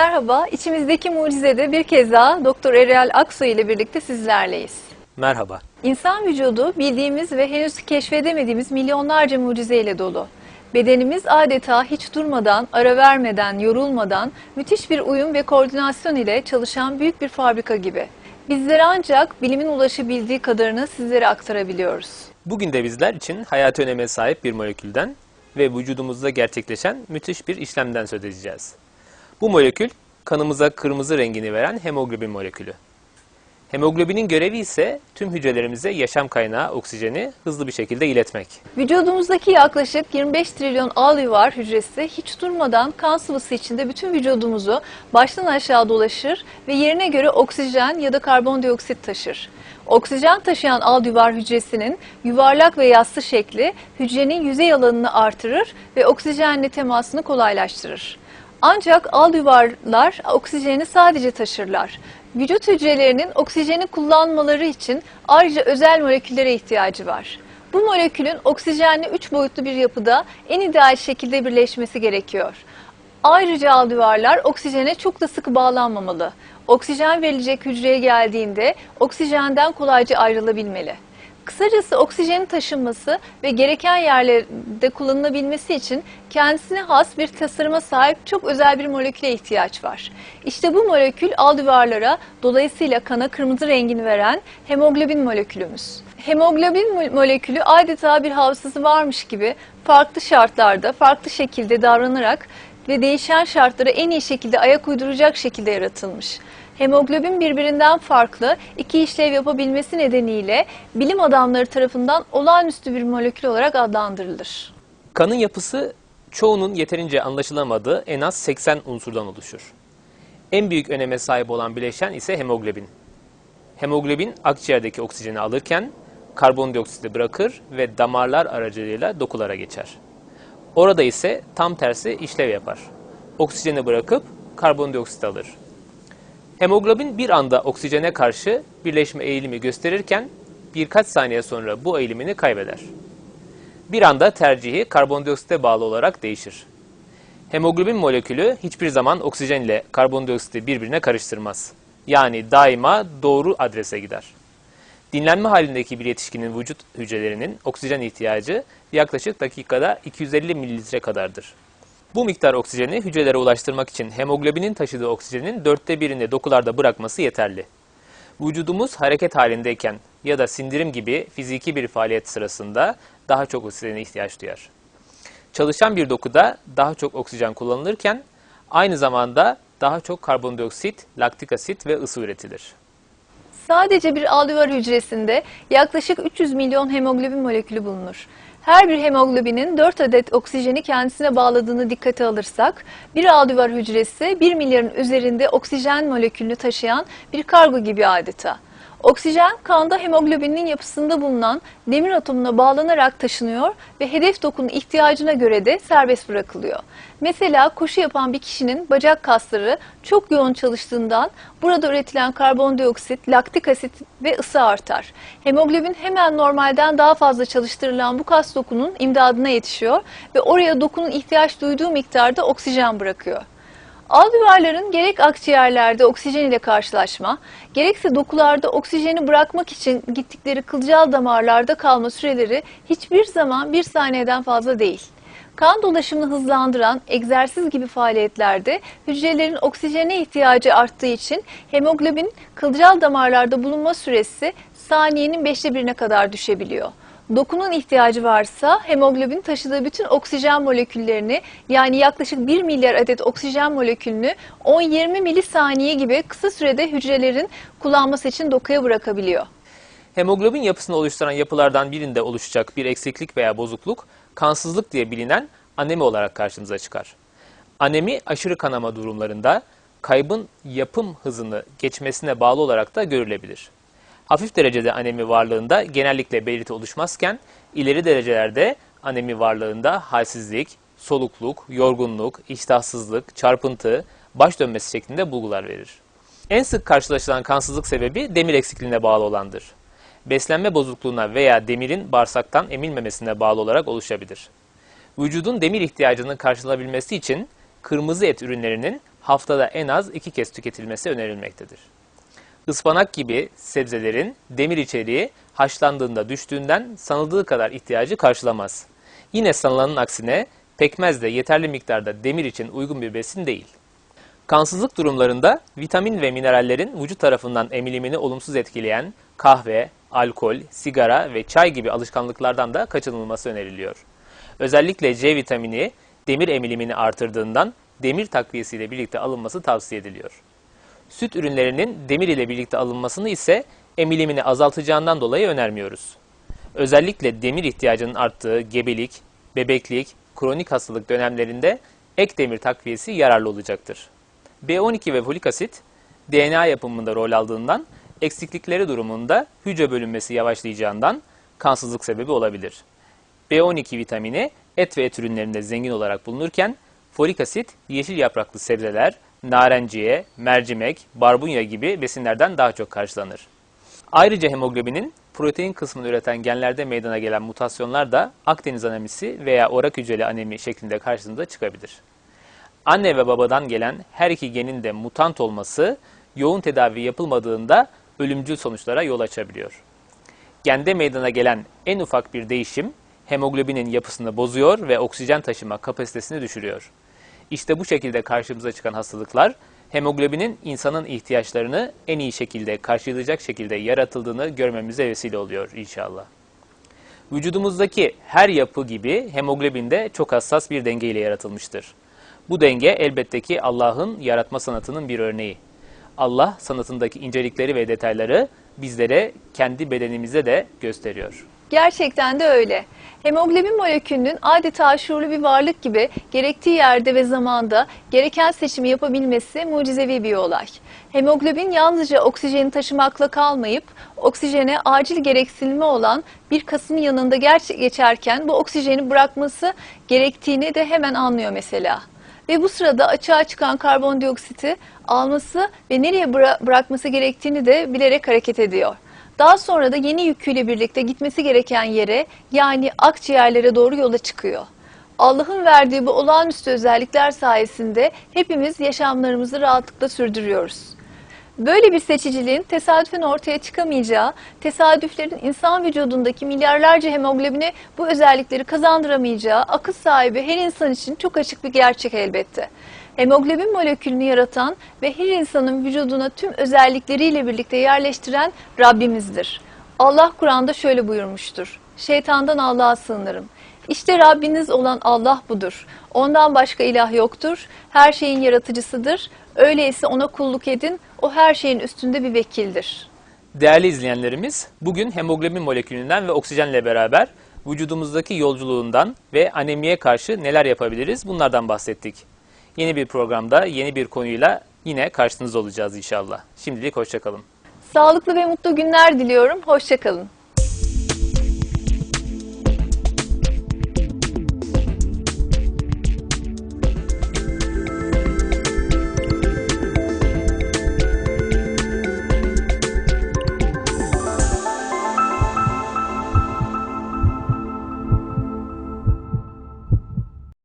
Merhaba, içimizdeki mucizede bir kez daha Doktor Erel Aksoy ile birlikte sizlerleyiz. Merhaba. İnsan vücudu bildiğimiz ve henüz keşfedemediğimiz milyonlarca mucizeyle dolu. Bedenimiz adeta hiç durmadan, ara vermeden, yorulmadan müthiş bir uyum ve koordinasyon ile çalışan büyük bir fabrika gibi. Bizler ancak bilimin ulaşabildiği kadarını sizlere aktarabiliyoruz. Bugün de bizler için hayati öneme sahip bir molekülden ve vücudumuzda gerçekleşen müthiş bir işlemden söz edeceğiz. Bu molekül kanımıza kırmızı rengini veren hemoglobin molekülü. Hemoglobinin görevi ise tüm hücrelerimize yaşam kaynağı oksijeni hızlı bir şekilde iletmek. Vücudumuzdaki yaklaşık 25 trilyon alveolar hücresi hiç durmadan kan sıvısı içinde bütün vücudumuzu baştan aşağı dolaşır ve yerine göre oksijen ya da karbondioksit taşır. Oksijen taşıyan alveolar hücresinin yuvarlak ve yassı şekli hücrenin yüzey alanını artırır ve oksijenle temasını kolaylaştırır. Ancak alveolarlar oksijeni sadece taşırlar. Vücut hücrelerinin oksijeni kullanmaları için ayrıca özel moleküllere ihtiyacı var. Bu molekülün oksijenli üç boyutlu bir yapıda en ideal şekilde birleşmesi gerekiyor. Ayrıca alveolarlar oksijene çok da sıkı bağlanmamalı. Oksijen verilecek hücreye geldiğinde oksijenden kolayca ayrılabilmeli. Kısacası oksijenin taşınması ve gereken yerlerde kullanılabilmesi için kendisine has bir tasarıma sahip çok özel bir moleküle ihtiyaç var. İşte bu molekül alveolarlara dolayısıyla kana kırmızı rengini veren hemoglobin molekülümüz. Hemoglobin mo- molekülü adeta bir hafızası varmış gibi farklı şartlarda, farklı şekilde davranarak ve değişen şartlara en iyi şekilde ayak uyduracak şekilde yaratılmış. Hemoglobin birbirinden farklı iki işlev yapabilmesi nedeniyle bilim adamları tarafından olağanüstü bir molekül olarak adlandırılır. Kanın yapısı çoğunun yeterince anlaşılamadığı en az 80 unsurdan oluşur. En büyük öneme sahip olan bileşen ise hemoglobin. Hemoglobin akciğerdeki oksijeni alırken karbondioksiti bırakır ve damarlar aracılığıyla dokulara geçer. Orada ise tam tersi işlev yapar. Oksijeni bırakıp karbondioksit alır. Hemoglobin bir anda oksijene karşı birleşme eğilimi gösterirken birkaç saniye sonra bu eğilimini kaybeder. Bir anda tercihi karbondioksite bağlı olarak değişir. Hemoglobin molekülü hiçbir zaman oksijen ile karbondioksiti birbirine karıştırmaz. Yani daima doğru adrese gider. Dinlenme halindeki bir yetişkinin vücut hücrelerinin oksijen ihtiyacı yaklaşık dakikada 250 mililitre kadardır. Bu miktar oksijeni hücrelere ulaştırmak için hemoglobinin taşıdığı oksijenin dörtte birini dokularda bırakması yeterli. Vücudumuz hareket halindeyken ya da sindirim gibi fiziki bir faaliyet sırasında daha çok oksijene ihtiyaç duyar. Çalışan bir dokuda daha çok oksijen kullanılırken aynı zamanda daha çok karbondioksit, laktik asit ve ısı üretilir. Sadece bir alveolar hücresinde yaklaşık 300 milyon hemoglobin molekülü bulunur. Her bir hemoglobinin 4 adet oksijeni kendisine bağladığını dikkate alırsak, bir alveolar hücresi 1 milyarın üzerinde oksijen molekülünü taşıyan bir kargo gibi adeta. Oksijen kanda hemoglobinin yapısında bulunan demir atomuna bağlanarak taşınıyor ve hedef dokunun ihtiyacına göre de serbest bırakılıyor. Mesela koşu yapan bir kişinin bacak kasları çok yoğun çalıştığından burada üretilen karbondioksit, laktik asit ve ısı artar. Hemoglobin hemen normalden daha fazla çalıştırılan bu kas dokunun imdadına yetişiyor ve oraya dokunun ihtiyaç duyduğu miktarda oksijen bırakıyor. Alveolarların gerek akciğerlerde oksijen ile karşılaşma, gerekse dokularda oksijeni bırakmak için gittikleri kılcal damarlarda kalma süreleri hiçbir zaman bir saniyeden fazla değil. Kan dolaşımını hızlandıran egzersiz gibi faaliyetlerde hücrelerin oksijene ihtiyacı arttığı için hemoglobin kılcal damarlarda bulunma süresi saniyenin beşte birine kadar düşebiliyor. Dokunun ihtiyacı varsa hemoglobin taşıdığı bütün oksijen moleküllerini yani yaklaşık 1 milyar adet oksijen molekülünü 10-20 milisaniye gibi kısa sürede hücrelerin kullanması için dokuya bırakabiliyor. Hemoglobin yapısını oluşturan yapılardan birinde oluşacak bir eksiklik veya bozukluk, kansızlık diye bilinen anemi olarak karşımıza çıkar. Anemi aşırı kanama durumlarında kaybın yapım hızını geçmesine bağlı olarak da görülebilir. Hafif derecede anemi varlığında genellikle belirti oluşmazken ileri derecelerde anemi varlığında halsizlik, solukluk, yorgunluk, iştahsızlık, çarpıntı, baş dönmesi şeklinde bulgular verir. En sık karşılaşılan kansızlık sebebi demir eksikliğine bağlı olandır. Beslenme bozukluğuna veya demirin bağırsaktan emilmemesine bağlı olarak oluşabilir. Vücudun demir ihtiyacının karşılanabilmesi için kırmızı et ürünlerinin haftada en az iki kez tüketilmesi önerilmektedir. Ispanak gibi sebzelerin demir içeriği haşlandığında düştüğünden sanıldığı kadar ihtiyacı karşılamaz. Yine sanılanın aksine pekmez de yeterli miktarda demir için uygun bir besin değil. Kansızlık durumlarında vitamin ve minerallerin vücut tarafından emilimini olumsuz etkileyen kahve, alkol, sigara ve çay gibi alışkanlıklardan da kaçınılması öneriliyor. Özellikle C vitamini demir emilimini artırdığından demir takviyesiyle birlikte alınması tavsiye ediliyor. Süt ürünlerinin demir ile birlikte alınmasını ise emilimini azaltacağından dolayı önermiyoruz. Özellikle demir ihtiyacının arttığı gebelik, bebeklik, kronik hastalık dönemlerinde ek demir takviyesi yararlı olacaktır. B12 ve folik asit DNA yapımında rol aldığından eksiklikleri durumunda hücre bölünmesi yavaşlayacağından kansızlık sebebi olabilir. B12 vitamini et ve et ürünlerinde zengin olarak bulunurken folik asit yeşil yapraklı sebzeler, narenciye, mercimek, barbunya gibi besinlerden daha çok karşılanır. Ayrıca hemoglobinin protein kısmını üreten genlerde meydana gelen mutasyonlar da Akdeniz anemisi veya orak hücreli anemi şeklinde karşımıza çıkabilir. Anne ve babadan gelen her iki genin de mutant olması yoğun tedavi yapılmadığında ölümcül sonuçlara yol açabiliyor. Gende meydana gelen en ufak bir değişim hemoglobinin yapısını bozuyor ve oksijen taşıma kapasitesini düşürüyor. İşte bu şekilde karşımıza çıkan hastalıklar hemoglobinin insanın ihtiyaçlarını en iyi şekilde karşılayacak şekilde yaratıldığını görmemize vesile oluyor inşallah. Vücudumuzdaki her yapı gibi hemoglobin de çok hassas bir dengeyle yaratılmıştır. Bu denge elbette ki Allah'ın yaratma sanatının bir örneği. Allah sanatındaki incelikleri ve detayları bizlere kendi bedenimize de gösteriyor. Gerçekten de öyle. Hemoglobin molekülünün adeta şuurlu bir varlık gibi gerektiği yerde ve zamanda gereken seçimi yapabilmesi mucizevi bir olay. Hemoglobin yalnızca oksijeni taşımakla kalmayıp oksijene acil gereksinimi olan bir kasın yanında geçerken bu oksijeni bırakması gerektiğini de hemen anlıyor mesela. Ve bu sırada açığa çıkan karbondioksiti alması ve nereye bıra- bırakması gerektiğini de bilerek hareket ediyor. Daha sonra da yeni yüküyle birlikte gitmesi gereken yere yani akciğerlere doğru yola çıkıyor. Allah'ın verdiği bu olağanüstü özellikler sayesinde hepimiz yaşamlarımızı rahatlıkla sürdürüyoruz. Böyle bir seçiciliğin tesadüfen ortaya çıkamayacağı, tesadüflerin insan vücudundaki milyarlarca hemoglobine bu özellikleri kazandıramayacağı akıl sahibi her insan için çok açık bir gerçek elbette. Hemoglobin molekülünü yaratan ve her insanın vücuduna tüm özellikleriyle birlikte yerleştiren Rabbimizdir. Allah Kur'an'da şöyle buyurmuştur. Şeytandan Allah'a sığınırım. İşte Rabbiniz olan Allah budur. Ondan başka ilah yoktur. Her şeyin yaratıcısıdır. Öyleyse ona kulluk edin. O her şeyin üstünde bir vekildir. Değerli izleyenlerimiz, bugün hemoglobin molekülünden ve oksijenle beraber vücudumuzdaki yolculuğundan ve anemiye karşı neler yapabiliriz bunlardan bahsettik. Yeni bir programda yeni bir konuyla yine karşınızda olacağız inşallah. Şimdilik hoşçakalın. Sağlıklı ve mutlu günler diliyorum. Hoşçakalın.